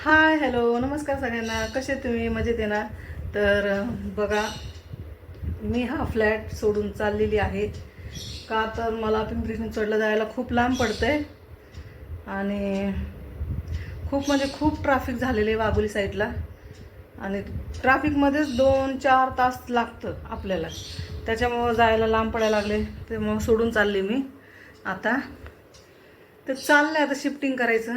Hi hello नमस्कार सगळ्यांना. कसे तुम्ही? मजेत येणार तर बघा मी हा फ्लॅट सोडून चाललेली आहे. का तर मला पिंपरी चिंचवडला जायला खूप लांब पडतं आहे आणि खूप म्हणजे खूप ट्रॅफिक झालेलं आहे वाघोली साईडला आणि ट्रॅफिकमध्येच दोन चार तास लागतं आपल्याला. त्याच्यामुळं जायला लांब पडायला लागले. ते मग सोडून चालले मी. आता ते आहे आता शिफ्टिंग करायचं.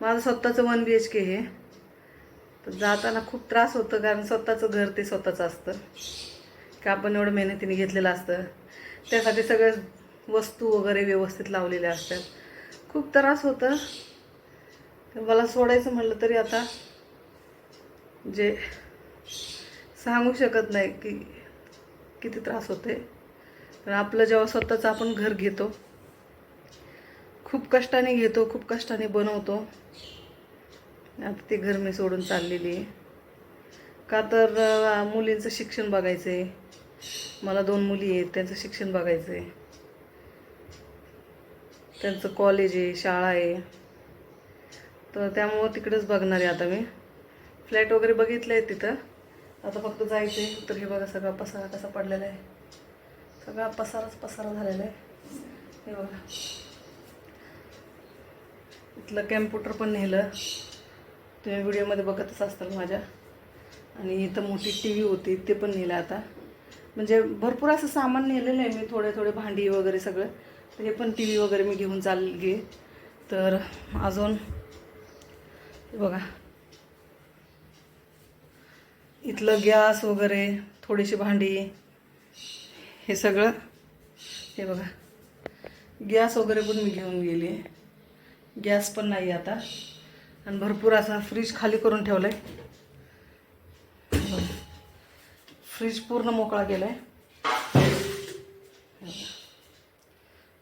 माझं स्वतःचं वन बी एच के हे. तर जाताना खूप त्रास होतो कारण स्वतःचं घर ते स्वतःचं असतं. की आपण एवढं मेहनतीने घेतलेलं असतं. त्यासाठी सगळ्या वस्तू वगैरे व्यवस्थित लावलेल्या असतात. खूप त्रास होतं. मला सोडायचं म्हटलं तरी आता जे सांगू शकत नाही की किती त्रास होते तर आपलं जेव्हा स्वतःचं आपण घर घेतो खूप कष्टाने घेतो खूप कष्टाने बनवतो. आता ते घर मी सोडून चाललेली आहे. का तर मुलींचं शिक्षण बघायचं आहे मला दोन मुली आहेत त्यांचं शिक्षण बघायचं आहे त्यांचं कॉलेज आहे शाळा आहे. तर त्यामुळं तिकडेच बघणार आहे आता मी. फ्लॅट वगैरे बघितलं आहे तिथं. आता फक्त जायचं आहे तर हे बघा सगळा पसारा कसा पडलेला आहे. सगळा पसाराच पसारा झालेला आहे. हे बघा. इथलं कॅम्प्युटर पण नेलं. तुम्ही व्हिडिओमध्ये बघतच असताल माझ्या. आणि इथं मोठी टी व्ही होती ते पण नेलं आता. म्हणजे भरपूर असं सामान नेलेलं आहे मी थोडे थोडे भांडी वगैरे सगळं. तर हे पण टी व्ही वगैरे मी घेऊन चालली तर अजून हे बघा. इथलं गॅस वगैरे थोडीशी भांडी हे सगळं. हे बघा. गॅस वगैरे पण मी घेऊन गेली आहे गॅस पण नाही आता. आणि भरपूर असा फ्रीज खाली करून ठेवलाय. फ्रीज पूर्ण मोकळा केलाय.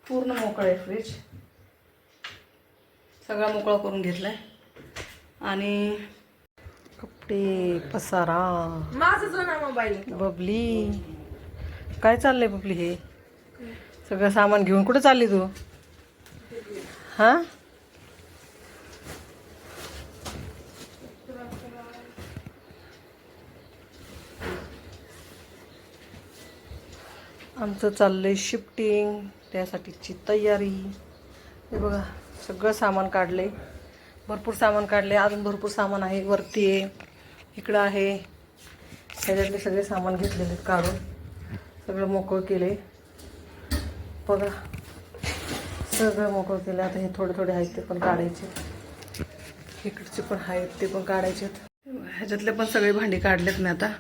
पूर्ण मोकळा आहे फ्रीज सगळा मोकळा करून घेतलाय. आणि कपडे पसारा मोबाईल बबली. काय चाललंय बबली हे? सगळं सामान घेऊन कुठं चालली तू? हा? आमचं चाललंय शिफ्टिंग त्यासाठीची तयारी. हे बघा सगळं सामान काढले भरपूर सामान काढले अजून भरपूर सामान आहे. वरती आहे इकडं आहे. ह्याच्यातले सगळे सामान घेतलेले आहेत काढून. सगळं मोकळं केले बघा सगळं मोकळं केलं आता हे थोडे थोडे आहेत ते पण काढायचे. इकडचे पण आहेत ते पण काढायचे ह्याच्यातले पण सगळे भांडी काढलेत मी आता.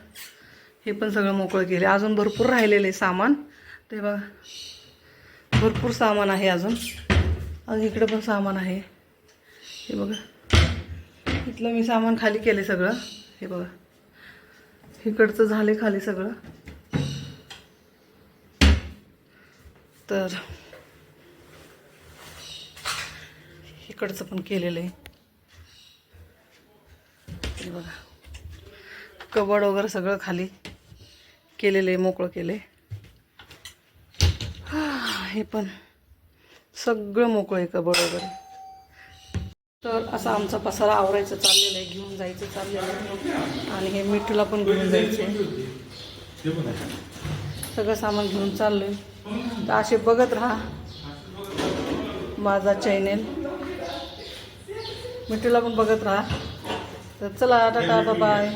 हे पण सगळं मोकळं केले अजून भरपूर राहिलेलं आहे सामान. ते बघा. भरपूर सामान आहे अजून. अजून इकडं पण सामान आहे. हे बघा. इथलं मी सामान खाली केले सगळं. हे बघा. इकडचं झाले खाली सगळं. तर इकडचं पण केलेलं आहे. हे बघा. कबड वगैरे सगळं खाली. केलेलं आहे मोकळं केले. हे पण सगळं मोकळं आहे का बरोबर? तर असा आमचा पसारा आवरायचं चाललेलं आहे घेऊन जायचं चाललेलं आहे. आणि हे मिठूला पण घेऊन जायचं आहे. सगळं सामान घेऊन चाललोय. तर असे बघत राहा माझा चॅनेल मिठूला पण बघत राहा. तर चला टाटा बाय